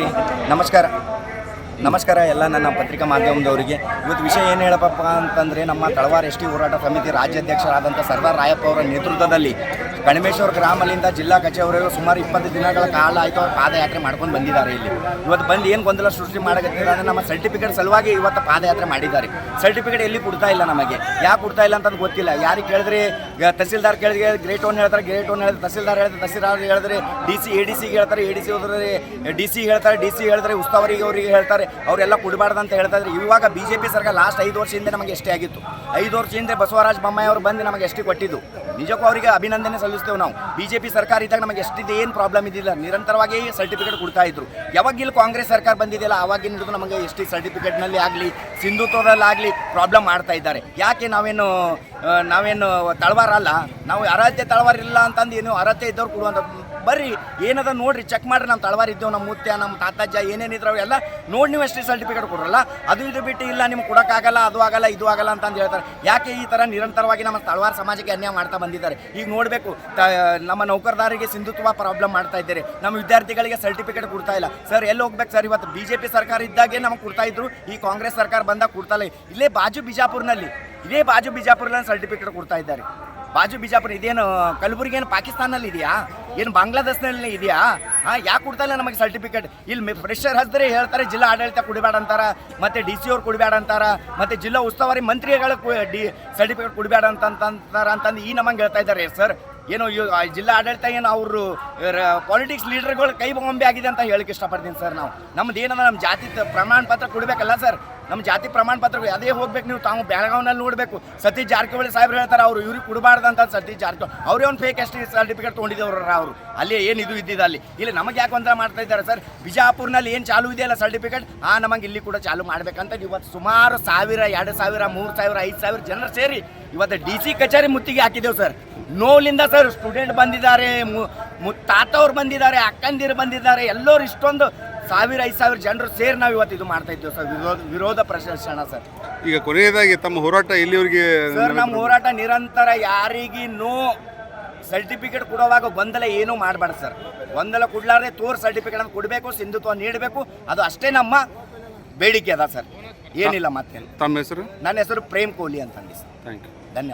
ರೀ ನಮಸ್ಕಾರ. ನಮಸ್ಕಾರ ಎಲ್ಲ ನನ್ನ ಪತ್ರಿಕಾ ಮಾಧ್ಯಮದವರಿಗೆ. ಇವತ್ತು ವಿಷಯ ಏನು ಹೇಳಪ್ಪ ಅಂತಂದರೆ, ನಮ್ಮ ತಳವಾರ ಎಸ್ ಟಿ ಹೋರಾಟ ಸಮಿತಿ ರಾಜ್ಯಾಧ್ಯಕ್ಷರಾದಂಥ ಸರ್ದಾರ್ ರಾಯಪ್ಪ ಅವರ ನೇತೃತ್ವದಲ್ಲಿ ಕಣಿಮೇಶ್ವರ ಗ್ರಾಮಲಿಂದ ಜಿಲ್ಲಾ ಕಚೇರಿವರೆಗೂ ಸುಮಾರು ಇಪ್ಪತ್ತು ದಿನಗಳ ಕಾಲ ಆಯಿತು, ಅವ್ರು ಪಾದಯಾತ್ರೆ ಮಾಡ್ಕೊಂಡು ಬಂದಿದ್ದಾರೆ ಇಲ್ಲಿ. ಇವತ್ತು ಬಂದು ಏನು ಗೊಂದಲ ಸೃಷ್ಟಿ ಮಾಡಕತ್ತಿದ್ದಾರೆ ನಮ್ಮ ಸರ್ಟಿಫಿಕೇಟ್ ಸಲುವಾಗಿ ಇವತ್ತು ಪಾದಯಾತ್ರೆ ಮಾಡಿದ್ದಾರೆ. ಸರ್ಟಿಫಿಕೇಟ್ ಎಲ್ಲಿ ಕೊಡ್ತಾ ಇಲ್ಲ ನಮಗೆ? ಯಾಕೆ ಕೊಡ್ತಾ ಇಲ್ಲ ಅಂತ ಗೊತ್ತಿಲ್ಲ. ಯಾರಿಗೆ ಕೇಳಿದ್ರೆ? ತಹಸೀಲ್ದಾರ್ ಕೇಳಿದ್ರೆ, ಗ್ರೇಟ್ ಒನ್ ಹೇಳ್ತಾರೆ, ಗ್ರೇಟ್ ಒನ್ ಹೇಳಿದ್ರೆ ತಹಸೀಲ್ದಾರ್ ಹೇಳಿದ್ರೆ ತಹಸೀಲ್ದಾರ್ ಹೇಳಿದ್ರೆ ಡಿ ಸಿ, ಎ ಡಿ ಸಿಗೆ ಹೇಳ್ತಾರೆ, ಎ ಡಿ ಸಿ ಹೋದ್ರೆ, ಡಿ ಸಿ ಹೇಳ್ತಾರೆ, ಡಿ ಸಿ ಹೇಳಿದ್ರೆ ಉಸ್ತಾವರಿಗೆ ಅವರಿಗೆ ಹೇಳ್ತಾರೆ, ಅವರೆಲ್ಲ ಕೊಡಬಾರ್ದು ಅಂತ ಹೇಳ್ತಾ ಇದ್ರು. ಇವಾಗ ಬಿ ಜೆ ಪಿ ಸರ್ಕಾರ ಲಾಸ್ಟ್ ಐದು ವರ್ಷದಿಂದ ನಮಗೆ ಎಷ್ಟೇ ಆಗಿತ್ತು. ಐದು ವರ್ಷ ಹಿಂದೆ ಬಸವರಾಜ ಬೊಮ್ಮಾಯಿ ಅವರು ಬಂದು ನಮಗೆ ಎಷ್ಟು ಕೊಟ್ಟಿದ್ದು. ನಿಜಕ್ಕೂ ಅವರಿಗೆ ಅಭಿನಂದನೆ ಸಲ್ಲಿಸ್ತೇವೆ ನಾವು. ಬಿ ಜೆ ಪಿ ಸರ್ಕಾರ ಇದ್ದಾಗ ನಮಗೆ ಎಷ್ಟಿದೆ, ಏನು ಪ್ರಾಬ್ಲಮ್ ಇದ್ದಿಲ್ಲ. ನಿರಂತರವಾಗಿ ಸರ್ಟಿಫಿಕೇಟ್ ಕೊಡ್ತಾ ಇದ್ರು. ಯಾವಾಗ ಇಲ್ಲಿ ಕಾಂಗ್ರೆಸ್ ಸರ್ಕಾರ ಬಂದಿದೆಯಲ್ಲ ಆವಾಗಿನ ಹಿಡಿದು ನಮಗೆ ಎಷ್ಟು ಸರ್ಟಿಫಿಕೇಟ್ನಲ್ಲಿ ಆಗಲಿ ಸಿಂಧುತ್ವದಲ್ಲಾಗಲಿ ಪ್ರಾಬ್ಲಮ್ ಮಾಡ್ತಾ ಇದ್ದಾರೆ. ಯಾಕೆ ನಾವೇನು ನಾವೇನು ತಳವಾರ ಅಲ್ಲ ನಾವು ಅರ್ಹತೆ ತಳವಾರ ಇಲ್ಲ ಅಂತಂದು ಏನು ಅರ್ಹತೆ ಇದ್ದವ್ರು ಕೊಡುವಂಥ ಬರ್ರಿ, ಏನದ ನೋಡ್ರಿ ಚೆಕ್ ಮಾಡ್ರಿ ನಮ್ಮ ತಳವಾರ ಇದ್ದೇವೆ ನಮ್ಮ ಮುತ್ಯ ನಮ್ಮ ತಾತಜ್ಜ ಏನೇನಿದ್ರು ಅವೆಲ್ಲ ನೋಡಿ ನೀವು ಎಷ್ಟು ಸರ್ಟಿಫಿಕೇಟ್ ಕೊಡ್ರಲ್ಲ? ಅದು ಇದು ಬಿಟ್ಟು ಇಲ್ಲ, ನಿಮ್ಗೆ ಕೊಡೋಕ್ಕಾಗಲ್ಲ ಅದು ಆಗಲ್ಲ, ಇದು ಆಗಲ್ಲ ಅಂತಂದು ಹೇಳ್ತಾರೆ. ಯಾಕೆ ಈ ಥರ ನಿರಂತರವಾಗಿ ನಮ್ಮ ತಳವಾರ ಸಮಾಜಕ್ಕೆ ಅನ್ಯಾಯ ಮಾಡ್ತಾ ಬಂದಿದ್ದಾರೆ? ಈಗ ನೋಡಬೇಕು ನಮ್ಮ ನೌಕರದಾರಿಗೆ ಸಿಂಧುತ್ವ ಪ್ರಾಬ್ಲಮ್ ಮಾಡ್ತಾ ಇದ್ದಾರೆ. ನಮ್ಮ ವಿದ್ಯಾರ್ಥಿಗಳಿಗೆ ಸರ್ಟಿಫಿಕೇಟ್ ಕೊಡ್ತಾ ಇಲ್ಲ. ಸರ್ ಎಲ್ಲಿ ಹೋಗ್ಬೇಕು ಸರ್ ಇವತ್ತು? ಬಿ ಜೆ ಪಿ ಸರ್ಕಾರ ಇದ್ದಾಗೆ ನಮಗೆ ಕೊಡ್ತಾ ಇದ್ರು, ಈ ಕಾಂಗ್ರೆಸ್ ಸರ್ಕಾರ ಬಂದಾಗ ಕೊಡ್ತಾ ಇಲ್ಲ. ಇಲ್ಲೇ ಬಾಜು ಬಿಜಾಪುರ್ನಲ್ಲಿ, ಇದೇ ಬಾಜು ಬಿಜಾಪುರ್ನಲ್ಲಿ ಸರ್ಟಿಫಿಕೇಟ್ ಕೊಡ್ತಾ ಇದ್ದಾರೆ. ಬಾಜು ಬಿಜಾಪುರ ಇದೇನು, ಕಲಬುರಗಿ ಏನು ಪಾಕಿಸ್ತಾನಲ್ಲಿ ಇದೆಯಾ? ಏನು ಬಾಂಗ್ಲಾದೇಶನಲ್ಲಿ ಇದೆಯಾ? ಹಾಂ, ಯಾಕೆ ಕೊಡ್ತಾ ಇಲ್ಲ ನಮಗೆ ಸರ್ಟಿಫಿಕೇಟ್ ಇಲ್ಲಿ ಪ್ರೆಷರ್ ಹಚ್ಚಿದ್ರೆ ಹೇಳ್ತಾರೆ, ಜಿಲ್ಲಾ ಆಡಳಿತ ಕೊಡಬೇಡ ಅಂತಾರ, ಮತ್ತೆ ಡಿ ಸಿ ಅವ್ರು ಕೊಡಬೇಡ ಅಂತಾರ, ಮತ್ತೆ ಜಿಲ್ಲಾ ಉಸ್ತುವಾರಿ ಮಂತ್ರಿಗಳು ಡಿ ಸರ್ಟಿಫಿಕೇಟ್ ಕೊಡಬೇಡ ಅಂತ ಅಂತಾರೆ ಅಂತಂದು ಈ ನಮಗೆ ಹೇಳ್ತಾ ಇದ್ದಾರೆ ಸರ್ ಏನು ಜಿಲ್ಲಾ ಆಡಳಿತ ಏನು ಅವರು ಪಾಲಿಟಿಕ್ಸ್ ಲೀಡರ್ಗಳು ಕೈ ಬೊಂಬೆ ಆಗಿದೆ ಅಂತ ಹೇಳಕ್ಕೆ ಇಷ್ಟಪಡ್ತೀನಿ ಸರ್ ನಾವು. ನಮ್ದು ಏನಂದ್ರೆ ನಮ್ಮ ಜಾತಿ ಪ್ರಮಾಣ ಪತ್ರ ಕೊಡಬೇಕಲ್ಲ ಸರ್. ನಮ್ಮ ಜಾತಿ ಪ್ರಮಾಣ ಪತ್ರ ಅದೇ ಹೋಗ್ಬೇಕು, ನೀವು ತಾವು ಬೆಳಗಾವಿನಲ್ಲಿ ನೋಡಬೇಕು. ಸತೀಶ್ ಜಾರಕಿಹೊಳಿ ಸಾಹೇಬ್ರು ಹೇಳ್ತಾರೆ, ಅವರು ಇವ್ರಿಗೆ ಕೊಡಬಾರ್ದು ಅಂತ ಸತೀಶ್ ಜಾರಕಿಹೊಳಿ ಅವರೇ ಒಂದು ಫೇಕ್ ಎಸ್ಟಿ ಸರ್ಟಿಫಿಕೇಟ್ ತೊಗೊಂಡಿದ್ದವ್ರ ಅವರು. ಅಲ್ಲಿ ಏನು ಇದು ಇದ್ದಿದ್ದು ಅಲ್ಲಿ. ಇಲ್ಲಿ, ನಮಗೆ ಯಾಕೆ ಒಂಥರ ಮಾಡ್ತಾ ಇದ್ದಾರೆ ಸರ್? ಬಿಜಾಪುರ್ನಲ್ಲಿ ಏನು ಚಾಲು ಇದೆಯಲ್ಲ ಸರ್ಟಿಫಿಕೇಟ್ ಆ, ನಮಗೆ ಇಲ್ಲಿ ಕೂಡ ಚಾಲು ಮಾಡಬೇಕಂತ ಇವತ್ತು ಸುಮಾರು ಸಾವಿರ, ಎರಡು ಸಾವಿರ, ಮೂರು ಸಾವಿರ, ಐದು ಸಾವಿರ ಜನರು ಸೇರಿ ಇವತ್ತು ಡಿ ಸಿ ಕಚೇರಿ ಮುತ್ತಿಗೆ ಹಾಕಿದ್ದೇವೆ ಸರ್. ನೋಲಿಂದ ಸರ್ ಸ್ಟೂಡೆಂಟ್ ಬಂದಿದ್ದಾರೆ ತಾತವ್ರು ಬಂದಿದ್ದಾರೆ ಅಕ್ಕಂದಿರು ಬಂದಿದ್ದಾರೆ ಎಲ್ಲರೂ ಇಷ್ಟೊಂದು ಸಾವಿರ ಐದು ಸಾವಿರ ಜನರು ಸೇರಿ ನಾವು ಇವತ್ತು ಇದು ಮಾಡ್ತಾ ಇದ್ದೇವೆ ಸರ್ ವಿರೋಧ ವಿರೋಧ ಪ್ರದರ್ಶನ ಸರ್. ಈಗ ಕೊನೆಯದಾಗಿ ತಮ್ಮ ಹೋರಾಟ ಇಲ್ಲಿವರಿಗೆ ಸರ್ ನಮ್ಮ ಹೋರಾಟ ನಿರಂತರ ಯಾರಿಗೂ ನೋ ಸರ್ಟಿಫಿಕೇಟ್ ಕೊಡುವಾಗ ಗೊಂದಲ ಏನೂ ಮಾಡಬಾರ್ದು ಸರ್. ಗೊಂದಲ ಕೊಡ್ಲಾರ್ದೆ ತೋರ್ ಸರ್ಟಿಫಿಕೇಟ್ ಅಂತ ಕೊಡಬೇಕು ಸಿಂಧುತ್ವ ನೀಡಬೇಕು ಅದು ಅಷ್ಟೇ ನಮ್ಮ ಬೇಡಿಕೆ ಅದ ಸರ್. ಏನಿಲ್ಲ ಮತ್ತೆ. ತಮ್ಮ ಹೆಸರು? ನನ್ನ ಹೆಸರು ಪ್ರೇಮ್ ಕೊಹ್ಲಿ ಅಂತಂದು ಸರ್. ಥ್ಯಾಂಕ್ ಯು ಧನ್ಯವಾದ.